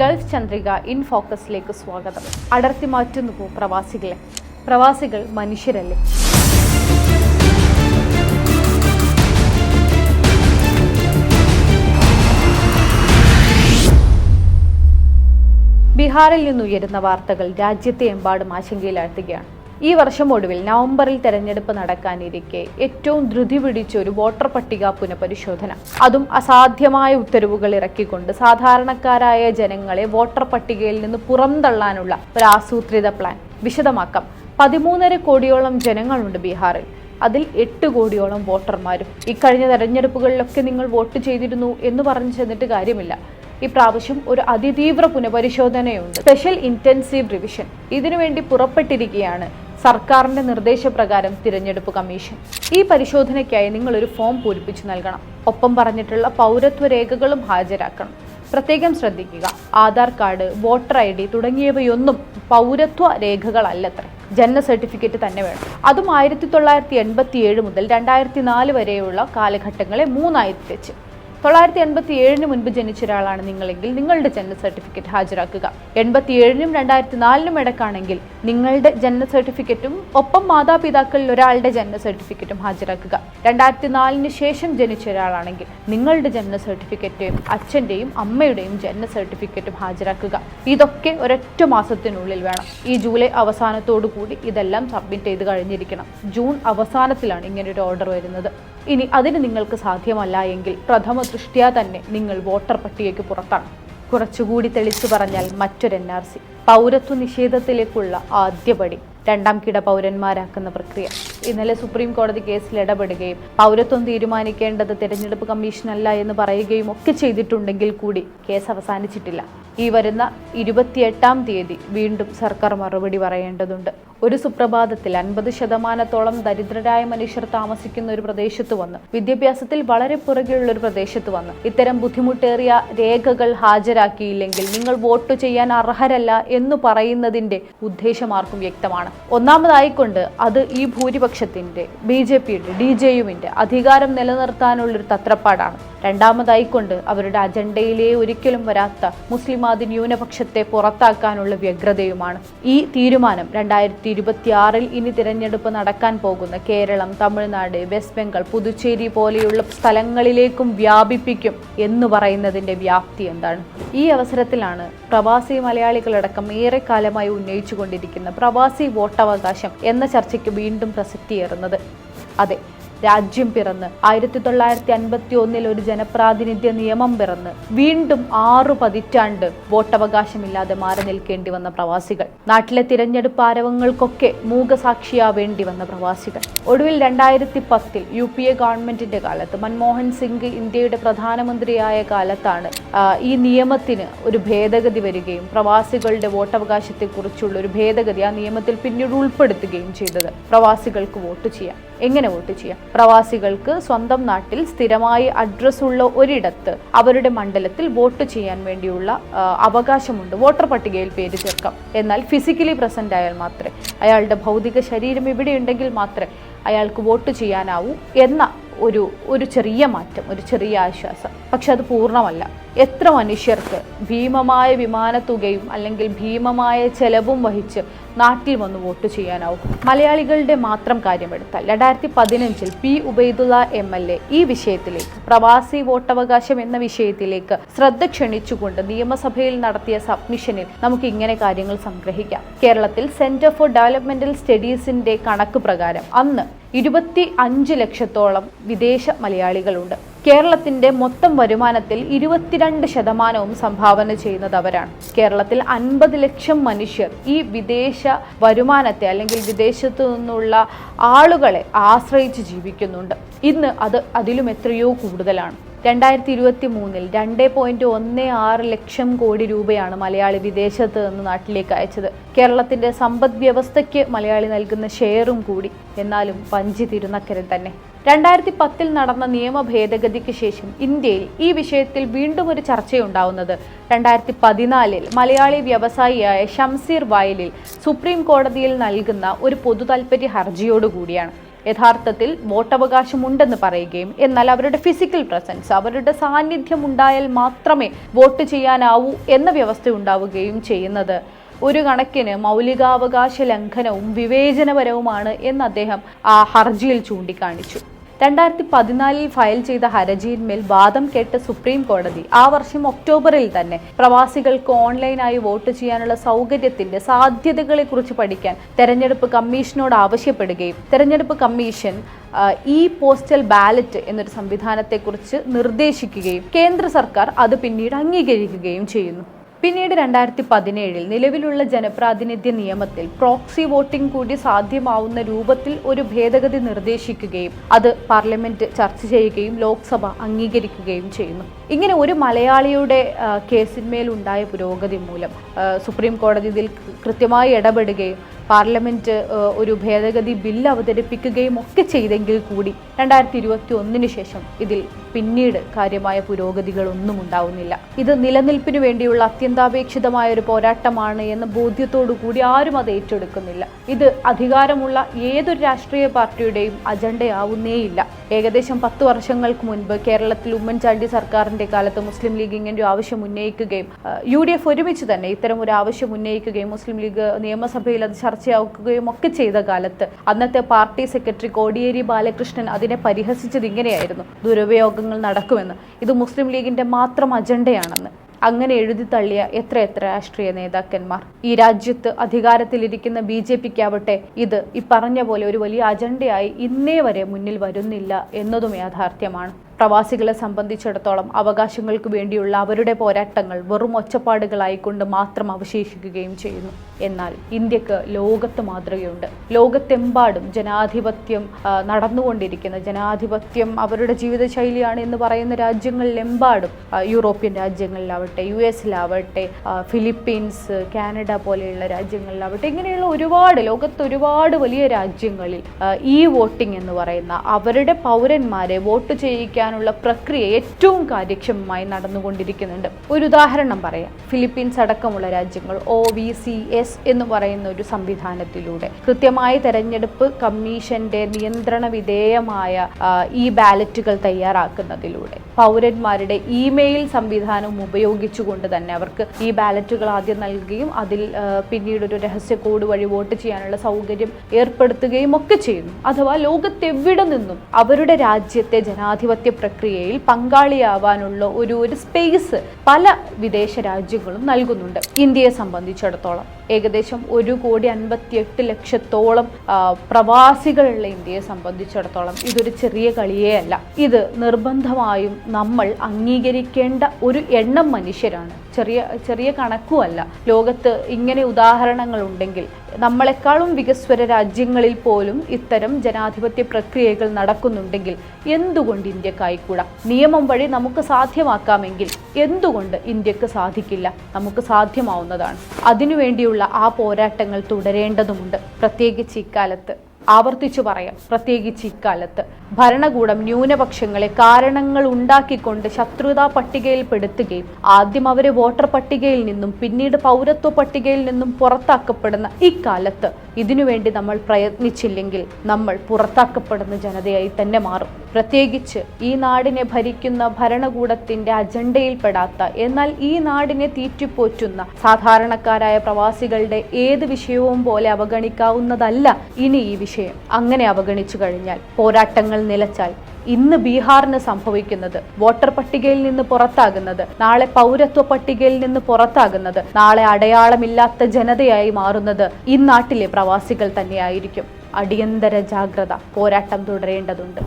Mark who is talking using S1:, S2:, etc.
S1: Gulf Chandrika in ഫോക്കസിലേക്ക് സ്വാഗതം. അടർത്തി മാറ്റുന്നു പ്രവാസികളെ. പ്രവാസികൾ മനുഷ്യരല്ലേ? ബീഹാറിൽ നിന്നുയരുന്ന വാർത്തകൾ രാജ്യത്തെ എമ്പാടും ആശങ്കയിലാഴ്ത്തുകയാണ്. ഈ വർഷം ഒടുവിൽ നവംബറിൽ തെരഞ്ഞെടുപ്പ് നടക്കാനിരിക്കെ ഏറ്റവും ധൃതി പിടിച്ച ഒരു വോട്ടർ പട്ടിക പുനഃപരിശോധന. അതും അസാധ്യമായ ഉത്തരവുകൾ ഇറക്കിക്കൊണ്ട് സാധാരണക്കാരായ ജനങ്ങളെ വോട്ടർ പട്ടികയിൽ നിന്ന് പുറന്തള്ളാനുള്ള ഒരു ആസൂത്രിത പ്ലാൻ. വിശദമാക്കാം. പതിമൂന്നര കോടിയോളം ജനങ്ങളുണ്ട് ബീഹാറിൽ. അതിൽ എട്ട് കോടിയോളം വോട്ടർമാരും. ഇക്കഴിഞ്ഞ തെരഞ്ഞെടുപ്പുകളിലൊക്കെ നിങ്ങൾ വോട്ട് ചെയ്തിരുന്നു എന്ന് പറഞ്ഞു ചെന്നിട്ട് കാര്യമില്ല. ഈ പ്രാവശ്യം ഒരു അതിതീവ്ര പുനഃപരിശോധനയുണ്ട്. Special intensive revision. ഇതിനുവേണ്ടി പുറപ്പെട്ടിരിക്കുകയാണ് സർക്കാരിന്റെ നിർദ്ദേശപ്രകാരം തിരഞ്ഞെടുപ്പ് കമ്മീഷൻ. ഈ പരിശോധനയ്ക്കായി നിങ്ങൾ ഒരു ഫോം പൂരിപ്പിച്ചു നൽകണം. ഒപ്പം പറഞ്ഞിട്ടുള്ള പൗരത്വ രേഖകളും ഹാജരാക്കണം. പ്രത്യേകം ശ്രദ്ധിക്കുക. Aadhaar card voter I D തുടങ്ങിയവയൊന്നും പൗരത്വ രേഖകളല്ലത്ര. ജനന സർട്ടിഫിക്കറ്റ് തന്നെ വേണം. അതും ആയിരത്തി തൊള്ളായിരത്തി എൺപത്തി ഏഴ് മുതൽ രണ്ടായിരത്തി നാല് വരെയുള്ള കാലഘട്ടങ്ങളെ മൂന്നായി തിരിച്ച് തൊള്ളായിരത്തി എൺപത്തി ഏഴിന് മുൻപ് ജനിച്ച ഒരാളാണ് നിങ്ങളെങ്കിൽ നിങ്ങളുടെ ജനന സർട്ടിഫിക്കറ്റ് ഹാജരാക്കുക. എൺപത്തി ഏഴിനും രണ്ടായിരത്തി നാലിനും ഇടക്കാണെങ്കിൽ നിങ്ങളുടെ ജനന സർട്ടിഫിക്കറ്റും ഒപ്പം മാതാപിതാക്കളിൽ ഒരാളുടെ ജനന സർട്ടിഫിക്കറ്റും ഹാജരാക്കുക. രണ്ടായിരത്തി നാലിന് ശേഷം ജനിച്ച ഒരാളാണെങ്കിൽ നിങ്ങളുടെ ജനന സർട്ടിഫിക്കറ്റും അച്ഛന്റെയും അമ്മയുടെയും ജനന സർട്ടിഫിക്കറ്റും ഹാജരാക്കുക. ഇതൊക്കെ ഒരൊറ്റ മാസത്തിനുള്ളിൽ വേണം. ഈ ജൂലൈ അവസാനത്തോടു കൂടി ഇതെല്ലാം സബ്മിറ്റ് ചെയ്ത് കഴിഞ്ഞിരിക്കണം. ജൂൺ അവസാനത്തിലാണ് ഇങ്ങനെ ഒരു ഓർഡർ വരുന്നത്. ഇനി അതിന് നിങ്ങൾക്ക് സാധ്യമല്ല എങ്കിൽ പ്രഥമ ദൃഷ്ട്യാ തന്നെ നിങ്ങൾ വോട്ടർ പട്ടികയ്ക്ക് പുറത്താണ്. കുറച്ചുകൂടി തെളിച്ചു പറഞ്ഞാൽ മറ്റൊരു എൻ ആർ സി. പൗരത്വ നിഷേധത്തിലേക്കുള്ള ആദ്യപടി രണ്ടാം കിട പൗരന്മാരാക്കുന്ന പ്രക്രിയ. ഇന്നലെ സുപ്രീം കോടതി കേസിൽ ഇടപെടുകയും പൗരത്വം തീരുമാനിക്കേണ്ടത് തിരഞ്ഞെടുപ്പ് കമ്മീഷനല്ല എന്ന് പറയുകയും ഒക്കെ ചെയ്തിട്ടുണ്ടെങ്കിൽ കൂടി കേസ് അവസാനിച്ചിട്ടില്ല. ഈ വരുന്ന ഇരുപത്തിയെട്ടാം തീയതി വീണ്ടും സർക്കാർ മറുപടി പറയേണ്ടതുണ്ട്. ഒരു സുപ്രഭാതത്തിൽ അൻപത് ശതമാനത്തോളം ദരിദ്രരായ മനുഷ്യർ താമസിക്കുന്ന ഒരു പ്രദേശത്ത് വന്ന് വിദ്യാഭ്യാസത്തിൽ വളരെ പുറകെയുള്ള ഒരു പ്രദേശത്ത് വന്ന് ഇത്തരം ബുദ്ധിമുട്ടേറിയ രേഖകൾ ഹാജരാക്കിയില്ലെങ്കിൽ നിങ്ങൾ വോട്ട് ചെയ്യാൻ അർഹരല്ല എന്ന് പറയുന്നതിന്റെ ഉദ്ദേശം ആർക്കും വ്യക്തമാണ്. ഒന്നാമതായിക്കൊണ്ട് അത് ഈ ഭൂരിപക്ഷത്തിന്റെ ബി ജെ പിയുടെ ഡി ജെ യുവിന്റെ അധികാരം നിലനിർത്താനുള്ളൊരു തത്രപ്പാടാണ്. രണ്ടാമതായിക്കൊണ്ട് അവരുടെ അജണ്ടയിലേ ഒരിക്കലും വരാത്ത മുസ്ലിമാതി ന്യൂനപക്ഷത്തെ പുറത്താക്കാനുള്ള വ്യഗ്രതയുമാണ്. ഈ തീരുമാനം രണ്ടായിരത്തി ഇരുപത്തിയാറിൽ ഇനി തിരഞ്ഞെടുപ്പ് നടക്കാൻ പോകുന്ന കേരളം തമിഴ്നാട് വെസ്റ്റ് ബംഗാൾ പുതുച്ചേരി പോലെയുള്ള സ്ഥലങ്ങളിലേക്കും വ്യാപിപ്പിക്കും എന്ന് പറയുന്നതിന്റെ വ്യാപ്തി എന്താണ്? ഈ അവസരത്തിലാണ് പ്രവാസി മലയാളികളടക്കം ഏറെക്കാലമായി ഉന്നയിച്ചുകൊണ്ടിരിക്കുന്ന പ്രവാസി വോട്ടവകാശം എന്ന ചർച്ചയ്ക്ക് വീണ്ടും പ്രസക്തിയേറുന്നത്. അതെ രാജ്യം പിറന്ന് ആയിരത്തി തൊള്ളായിരത്തി അൻപത്തി ഒന്നിൽ ഒരു ജനപ്രാതിനിധ്യ നിയമം പിറന്ന് വീണ്ടും ആറു പതിറ്റാണ്ട് വോട്ടവകാശമില്ലാതെ മാറി നിൽക്കേണ്ടി വന്ന പ്രവാസികൾ. നാട്ടിലെ തിരഞ്ഞെടുപ്പ് ആരവങ്ങൾക്കൊക്കെ മൂകസാക്ഷിയാവേണ്ടി വന്ന പ്രവാസികൾ. ഒടുവിൽ രണ്ടായിരത്തി പത്തിൽ യു പി എ ഗവൺമെന്റിന്റെ കാലത്ത് മൻമോഹൻ സിംഗ് ഇന്ത്യയുടെ പ്രധാനമന്ത്രിയായ കാലത്താണ് ഈ നിയമത്തിന് ഒരു ഭേദഗതി വരികയും പ്രവാസികളുടെ വോട്ടവകാശത്തെക്കുറിച്ചുള്ള ഒരു ഭേദഗതി ആ നിയമത്തിൽ പിന്നീട് ഉൾപ്പെടുത്തുകയും ചെയ്തത് പ്രവാസികൾക്ക് വോട്ട് ചെയ്യാം എങ്ങനെ വോട്ട് ചെയ്യാം പ്രവാസികൾക്ക് സ്വന്തം നാട്ടിൽ സ്ഥിരമായി അഡ്രസ് ഉള്ള ഒരിടത്ത് അവരുടെ മണ്ഡലത്തിൽ വോട്ട് ചെയ്യാൻ വേണ്ടിയുള്ള അവകാശമുണ്ട്. വോട്ടർ പട്ടികയിൽ പേര് ചേർക്കാം. എന്നാൽ ഫിസിക്കലി പ്രസന്റ് ആയാൽ മാത്രമേ അയാളുടെ ഭൗതിക ശരീരം ഇവിടെ ഇവിടെയുണ്ടെങ്കിൽ മാത്രമേ അയാൾക്ക് വോട്ട് ചെയ്യാനാവൂ എന്ന ഒരു ഒരു ചെറിയ മാറ്റം ഒരു ചെറിയ ആശ്വാസം. പക്ഷെ അത് പൂർണമല്ല. എത്ര മനുഷ്യർക്ക് ഭീമമായ വിമാനത്തുകയും അല്ലെങ്കിൽ ഭീമമായ ചെലവും വഹിച്ച് നാട്ടിൽ വന്ന് വോട്ട് ചെയ്യാനാവും. മലയാളികളുടെ മാത്രം കാര്യമെടുത്താൽ രണ്ടായിരത്തി പതിനഞ്ചിൽ P Ubaidullah M L A ഈ വിഷയത്തിലേക്ക് പ്രവാസി വോട്ടവകാശം എന്ന വിഷയത്തിലേക്ക് ശ്രദ്ധ ക്ഷണിച്ചുകൊണ്ട് നിയമസഭയിൽ നടത്തിയ സബ്മിഷനിൽ നമുക്ക് ഇങ്ങനെ കാര്യങ്ങൾ സംഗ്രഹിക്കാം. കേരളത്തിൽ സെന്റർ ഫോർ ഡെവലപ്മെന്റൽ സ്റ്റഡീസിന്റെ കണക്ക് പ്രകാരം അന്ന് ഇരുപത്തി അഞ്ച് ലക്ഷത്തോളം വിദേശ മലയാളികളുണ്ട്. കേരളത്തിന്റെ മൊത്തം വരുമാനത്തിൽ ഇരുപത്തിരണ്ട് ശതമാനവും സംഭാവന ചെയ്യുന്നത് അവരാണ്. കേരളത്തിൽ അൻപത് ലക്ഷം മനുഷ്യർ ഈ വിദേശ വരുമാനത്തെ അല്ലെങ്കിൽ വിദേശത്തു നിന്നുള്ള ആളുകളെ ആശ്രയിച്ച് ജീവിക്കുന്നുണ്ട്. ഇന്ന് അത് അതിലും എത്രയോ കൂടുതലാണ്. രണ്ടായിരത്തി ഇരുപത്തി മൂന്നിൽ രണ്ട് പോയിന്റ് ഒന്ന് ആറ് ലക്ഷം കോടി രൂപയാണ് മലയാളി വിദേശത്ത് നിന്ന് നാട്ടിലേക്ക് അയച്ചത്. കേരളത്തിന്റെ സമ്പദ് വ്യവസ്ഥയ്ക്ക് മലയാളി നൽകുന്ന ഷെയറും കൂടി. എന്നാലും പഞ്ചി തിരുനക്കരൻ തന്നെ. രണ്ടായിരത്തി പത്തിൽ നടന്ന നിയമ ഭേദഗതിക്ക് ശേഷം ഇന്ത്യയിൽ ഈ വിഷയത്തിൽ വീണ്ടും ഒരു ചർച്ചയുണ്ടാവുന്നത്. രണ്ടായിരത്തി പതിനാലിൽ മലയാളി വ്യവസായിയായ ഷംസീർ വയലിൽ സുപ്രീം കോടതിയിൽ നൽകുന്ന ഒരു പൊതു താൽപ്പര്യ ഹർജിയോടുകൂടിയാണ്. യഥാർത്ഥത്തിൽ വോട്ടവകാശമുണ്ടെന്ന് പറയുകയും എന്നാൽ അവരുടെ ഫിസിക്കൽ പ്രസൻസ് അവരുടെ സാന്നിധ്യം ഉണ്ടായാൽ മാത്രമേ വോട്ട് ചെയ്യാനാവൂ എന്ന വ്യവസ്ഥ ഉണ്ടാവുകയും ചെയ്യുന്നത്. ഒരു കണക്കിന് മൗലികാവകാശ ലംഘനവും വിവേചനപരവുമാണ് എന്ന് അദ്ദേഹം ആ ഹർജിയിൽ ചൂണ്ടിക്കാണിച്ചു. രണ്ടായിരത്തി പതിനാലിൽ ഫയൽ ചെയ്ത ഹർജിയിന്മേൽ വാദം കേട്ട സുപ്രീം കോടതി ആ വർഷം ഒക്ടോബറിൽ തന്നെ പ്രവാസികൾക്ക് ഓൺലൈനായി വോട്ട് ചെയ്യാനുള്ള സൗകര്യത്തിന്റെ സാധ്യതകളെക്കുറിച്ച് പഠിക്കാൻ തെരഞ്ഞെടുപ്പ് കമ്മീഷനോട് ആവശ്യപ്പെടുകയും തെരഞ്ഞെടുപ്പ് കമ്മീഷൻ ഇ പോസ്റ്റൽ ബാലറ്റ് എന്നൊരു സംവിധാനത്തെക്കുറിച്ച് നിർദ്ദേശിക്കുകയും കേന്ദ്ര സർക്കാർ അത് പിന്നീട് അംഗീകരിക്കുകയും ചെയ്യുന്നു. പിന്നീട് രണ്ടായിരത്തി പതിനേഴിൽ നിലവിലുള്ള ജനപ്രാതിനിധ്യ നിയമത്തിൽ പ്രോക്സി വോട്ടിംഗ് കൂടി സാധ്യമാവുന്ന രൂപത്തിൽ ഒരു ഭേദഗതി നിർദ്ദേശിക്കുകയും അത് പാർലമെന്റ് ചർച്ച ചെയ്യുകയും ലോക്സഭ അംഗീകരിക്കുകയും ചെയ്യുന്നു. ഇങ്ങനെ ഒരു മലയാളിയുടെ കേസിന്മേലുണ്ടായ പുരോഗതി മൂലം സുപ്രീം കോടതി ഇതിൽ കൃത്യമായി ഇടപെടുകയും പാർലമെന്റ് ഒരു ഭേദഗതി ബില്ല് അവതരിപ്പിക്കുകയും ഒക്കെ ചെയ്തെങ്കിൽ കൂടി രണ്ടായിരത്തി ഇരുപത്തി ഒന്നിന് ശേഷം ഇതിൽ പിന്നീട് കാര്യമായ പുരോഗതികളൊന്നും ഉണ്ടാവുന്നില്ല. ഇത് നിലനിൽപ്പിന് വേണ്ടിയുള്ള അത്യന്താപേക്ഷിതമായ ഒരു പോരാട്ടമാണ് എന്ന ബോധ്യത്തോടു കൂടി ആരും അത് ഏറ്റെടുക്കുന്നില്ല. ഇത് അധികാരമുള്ള ഏതൊരു രാഷ്ട്രീയ പാർട്ടിയുടെയും അജണ്ടയാവുന്നേയില്ല. ഏകദേശം പത്ത് വർഷങ്ങൾക്ക് മുൻപ് കേരളത്തിൽ ഉമ്മൻചാണ്ടി സർക്കാരിന്റെ കാലത്ത് മുസ്ലിം ലീഗ് ഇങ്ങനെ ആവശ്യം ഉന്നയിക്കുകയും യു ഡി എഫ് ഒരുമിച്ച് തന്നെ ഇത്തരം ഒരു ആവശ്യം ഉന്നയിക്കുകയും മുസ്ലിം ലീഗ് നിയമസഭയിൽ അത് ചർച്ചയാക്കുകയും ഒക്കെ ചെയ്ത കാലത്ത് അന്നത്തെ പാർട്ടി സെക്രട്ടറി കോടിയേരി ബാലകൃഷ്ണൻ അതിനെ പരിഹസിച്ചത് ഇങ്ങനെയായിരുന്നു. ദുരുപയോഗങ്ങൾ നടക്കുമെന്ന്. ഇത് മുസ്ലിം ലീഗിന്റെ മാത്രം അജണ്ടയാണെന്ന്. അങ്ങനെ എഴുതി തള്ളിയ എത്ര എത്ര രാഷ്ട്രീയ നേതാക്കന്മാർ. ഈ രാജ്യത്ത് അധികാരത്തിലിരിക്കുന്ന ബി ജെ പിക്കാവട്ടെ ഇത് ഈ പറഞ്ഞ പോലെ ഒരു വലിയ അജണ്ടയായി ഇന്നേ വരെ മുന്നിൽ വരുന്നില്ല എന്നതും യാഥാർത്ഥ്യമാണ്. പ്രവാസികളെ സംബന്ധിച്ചിടത്തോളം അവകാശങ്ങൾക്ക് വേണ്ടിയുള്ള അവരുടെ പോരാട്ടങ്ങൾ വെറും ഒച്ചപ്പാടുകളായിക്കൊണ്ട് മാത്രം അവശേഷിക്കുകയും ചെയ്യുന്നു. എന്നാൽ ഇന്ത്യയ്ക്ക് ലോകത്ത് മാതൃകയുണ്ട്. ലോകത്തെമ്പാടും ജനാധിപത്യം നടന്നുകൊണ്ടിരിക്കുന്ന ജനാധിപത്യം അവരുടെ ജീവിതശൈലിയാണ് എന്ന് പറയുന്ന രാജ്യങ്ങളിലെമ്പാടും യൂറോപ്യൻ രാജ്യങ്ങളിലാവട്ടെ യു എസിലാവട്ടെ ഫിലിപ്പീൻസ് കാനഡ പോലെയുള്ള രാജ്യങ്ങളിലാവട്ടെ ഇങ്ങനെയുള്ള ഒരുപാട് ലോകത്ത് ഒരുപാട് വലിയ രാജ്യങ്ങളിൽ ഈ വോട്ടിംഗ് എന്ന് പറയുന്ന അവരുടെ പൗരന്മാരെ വോട്ട് ചെയ്യിക്കാനുള്ള പ്രക്രിയ ഏറ്റവും കാര്യക്ഷമമായി നടന്നുകൊണ്ടിരിക്കുന്നുണ്ട്. ഒരു ഉദാഹരണം പറയാം. ഫിലിപ്പീൻസ് അടക്കമുള്ള രാജ്യങ്ങൾ ഒ വി സി എസ് എന്ന് പറയുന്ന ഒരു സംവിധാനത്തിലൂടെ കൃത്യമായി തെരഞ്ഞെടുപ്പ് കമ്മീഷന്റെ നിയന്ത്രണ വിധേയമായ ഈ ബാലറ്റുകൾ തയ്യാറാക്കുന്നതിലൂടെ പൗരന്മാരുടെ ഇമെയിൽ സംവിധാനം ഉപയോഗിച്ചുകൊണ്ട് തന്നെ അവർക്ക് ഈ ബാലറ്റുകൾ ആദ്യം നൽകുകയും അതിൽ പിന്നീട് ഒരു രഹസ്യ കോഡ് വഴി വോട്ട് ചെയ്യാനുള്ള സൗകര്യം ഏർപ്പെടുത്തുകയും ഒക്കെ ചെയ്യുന്നു. അഥവാ ലോകത്തെവിടെ നിന്നും അവരുടെ രാജ്യത്തെ ജനാധിപത്യ പ്രക്രിയയിൽ പങ്കാളിയാവാനുള്ള ഒരു ഒരു സ്പേസ് പല വിദേശ രാജ്യങ്ങളും നൽകുന്നുണ്ട്. ഇന്ത്യയെ സംബന്ധിച്ചിടത്തോളം. ഏകദേശം ഒരു കോടി അൻപത്തി എട്ട് ലക്ഷത്തോളം പ്രവാസികളുള്ള ഇന്ത്യയെ സംബന്ധിച്ചിടത്തോളം ഇതൊരു ചെറിയ കളിയേ അല്ല. ഇത് നിർബന്ധമായും നമ്മൾ അംഗീകരിക്കേണ്ട ഒരു എണ്ണം മനുഷ്യരാണ്. ചെറിയ ചെറിയ കണക്കുമല്ല ലോകത്ത് ഇങ്ങനെ ഉദാഹരണങ്ങൾ ഉണ്ടെങ്കിൽ നമ്മളെക്കാളും വികസ്വര രാജ്യങ്ങളിൽ പോലും ഇത്തരം ജനാധിപത്യ പ്രക്രിയകൾ നടക്കുന്നുണ്ടെങ്കിൽ എന്തുകൊണ്ട് ഇന്ത്യക്കായിക്കൂടാ? നിയമം വഴി നമുക്ക് സാധ്യമാക്കാമെങ്കിൽ എന്തുകൊണ്ട് ഇന്ത്യയ്ക്ക് സാധിക്കില്ല? നമുക്ക് സാധ്യമാവുന്നതാണ്. അതിനുവേണ്ടിയുള്ള ആ പോരാട്ടങ്ങൾ തുടരേണ്ടതുണ്ട് പ്രത്യേകിച്ച് ഇക്കാലത്ത്. ആവർത്തിച്ചു പറയാം. പ്രത്യേകിച്ച് ഇക്കാലത്ത്. ഭരണകൂടം ന്യൂനപക്ഷങ്ങളെ കാരണങ്ങൾ ഉണ്ടാക്കിക്കൊണ്ട് ശത്രുതാ പട്ടികയിൽപ്പെടുത്തുകയും ആദ്യം അവരെ വോട്ടർ പട്ടികയിൽ നിന്നും പിന്നീട് പൗരത്വ പട്ടികയിൽ നിന്നും പുറത്താക്കപ്പെടുന്ന ഇക്കാലത്ത് ഇതിനുവേണ്ടി നമ്മൾ പ്രയത്നിച്ചില്ലെങ്കിൽ നമ്മൾ പുറത്താക്കപ്പെടുന്ന ജനതയായി തന്നെ മാറും. പ്രത്യേകിച്ച് ഈ നാടിനെ ഭരിക്കുന്ന ഭരണകൂടത്തിന്റെ അജണ്ടയിൽപ്പെടാത്ത എന്നാൽ ഈ നാടിനെ തീറ്റിപ്പോറ്റുന്ന സാധാരണക്കാരായ പ്രവാസികളുടെ ഏത് വിഷയവും പോലെ അവഗണിക്കാവുന്നതല്ല ഇനി ഈ വിഷയം. അങ്ങനെ അവഗണിച്ചു കഴിഞ്ഞാൽ പോരാട്ടങ്ങൾ നിലച്ചാൽ ഇന്ന് ബീഹാറിന് സംഭവിക്കുന്നത്. വോട്ടർ പട്ടികയിൽ നിന്ന് പുറത്താകുന്നത്. നാളെ പൗരത്വ പട്ടികയിൽ നിന്ന് പുറത്താകുന്നത്. നാളെ അടയാളമില്ലാത്ത ജനതയായി മാറുന്നത് ഈ നാട്ടിലെ പ്രവാസികൾ തന്നെയായിരിക്കും. അടിയന്തര ജാഗ്രത. പോരാട്ടം തുടരേണ്ടതുണ്ട്.